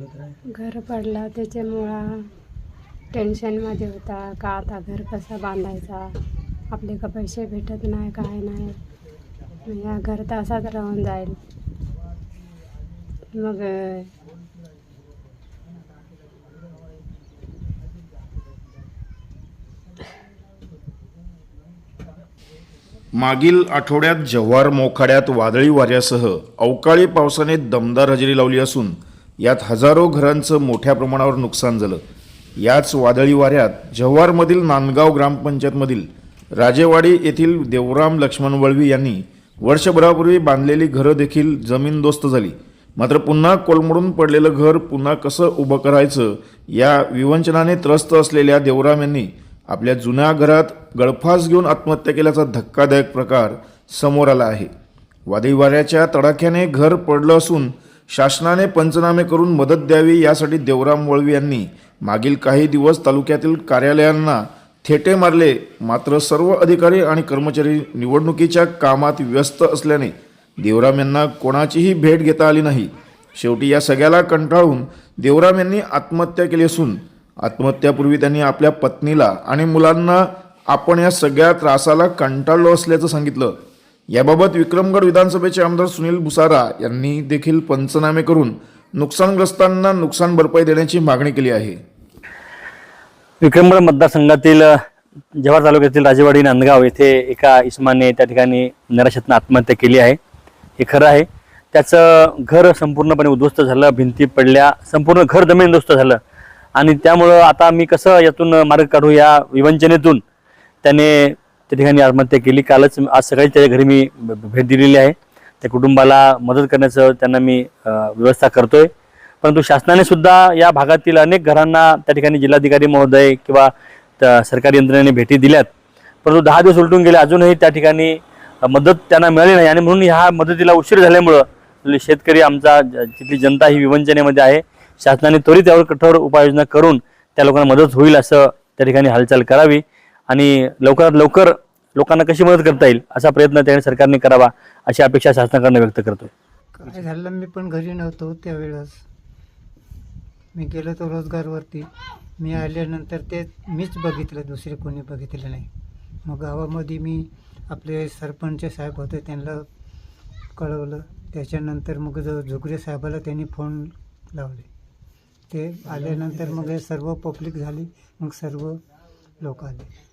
घर पडला त्याच्यामुळं टेन्शनमध्ये होता. का आता घर कसा बांधायचा? आपले का पैसे भेटत नाही काय नाही? या घर तर असाच राहून जाईल. मग मागील आठवड्यात जव्हार मोखाड्यात वादळी वाऱ्यासह अवकाळी पावसाने दमदार हजेरी लावली असून यात हजारो घरांचं मोठ्या प्रमाणावर नुकसान झालं. याच वादळी वाऱ्यात जव्हारमधील नांदगाव ग्रामपंचायतमधील राजेवाडी येथील देवराम लक्ष्मण वळवी यांनी वर्षभरापूर्वी बांधलेली घरं देखील जमीनदोस्त झाली. मात्र पुन्हा कोलमडून पडलेलं घर पुन्हा कसं उभं करायचं या विवंचनाने त्रस्त असलेल्या देवराम यांनी आपल्या जुन्या घरात गळफास घेऊन आत्महत्या केल्याचा धक्कादायक प्रकार समोर आला आहे. वादळी वाऱ्याच्या तडाख्याने घर पडलं असून शासनाने पंचनामे करून मदत द्यावी यासाठी देवराम वळवी यांनी मागील काही दिवस तालुक्यातील कार्यालयांना थेटे मारले. मात्र सर्व अधिकारी आणि कर्मचारी निवडणुकीच्या कामात व्यस्त असल्याने देवराम यांना कोणाचीही भेट घेता आली नाही. शेवटी या सगळ्याला कंटाळून देवराम यांनी आत्महत्या केली असून आत्महत्यापूर्वी त्यांनी आपल्या पत्नीला आणि मुलांना आपण या सगळ्या त्रासाला कंटाळलो असल्याचं सांगितलं. याबाबत विक्रमगड विधानसभेचे आमदार सुनील बुसारा यांनी देखील पंचनामे करून नुकसानग्रस्तांना नुकसान भरपाई देण्याची मागणी केली आहे. विक्रमगड मतदारसंघातील जव्हार तालुक्यातील राजेवाडी नांदगाव येथे एका इस्माने त्या ठिकाणी नराशातनं आत्महत्या केली आहे. हे खरं आहे. त्याचं घर संपूर्णपणे उद्ध्वस्त झालं भिंती पडल्या संपूर्ण घर जमीनदोस्त झालं. आणि त्यामुळं आता मी कसं यातून मार्ग काढू या विवंचनेतून? त्याने त्या ठिकाणी आत्महत्या केली कालच आज सकाळी त्याच्या घरी मी भेट दिलेली आहे. त्या कुटुंबाला मदत करण्याचं त्यांना मी व्यवस्था करतोय. परंतु शासनाने सुद्धा या भागातील अनेक घरांना त्या ठिकाणी जिल्हाधिकारी महोदय किंवा सरकारी यंत्रणेने भेटी दिल्यात. परंतु दहा दिवस उलटून गेले. अजूनही त्या ठिकाणी मदत त्यांना मिळाली नाही. आणि म्हणून ह्या मदतीला उशीर झाल्यामुळं शेतकरी आमचा तिथली जनता ही विवंचनेमध्ये आहे. शासनाने त्वरित यावर कठोर उपाययोजना करून त्या लोकांना मदत होईल असं त्या ठिकाणी हालचाल करावी. आणि लवकरात लवकर लोकांना कशी मदत करता येईल असा प्रयत्न त्या सरकारने करावा अशी अपेक्षा शासनाकडनं व्यक्त करतो. काय झालं मी पण घरी नव्हतो त्यावेळेस. मी गेलो तो रोजगारवरती. मी आल्यानंतर ते मीच बघितलं दुसरे कोणी बघितलं नाही. मग गावामध्ये मी आपले सरपंच साहेब होते त्यांना कळवलं. त्याच्यानंतर मग जो झुगरे साहेबाला त्यांनी फोन लावले. ते आल्यानंतर मग हे सर्व पब्लिक झाली मग सर्व लोक आले.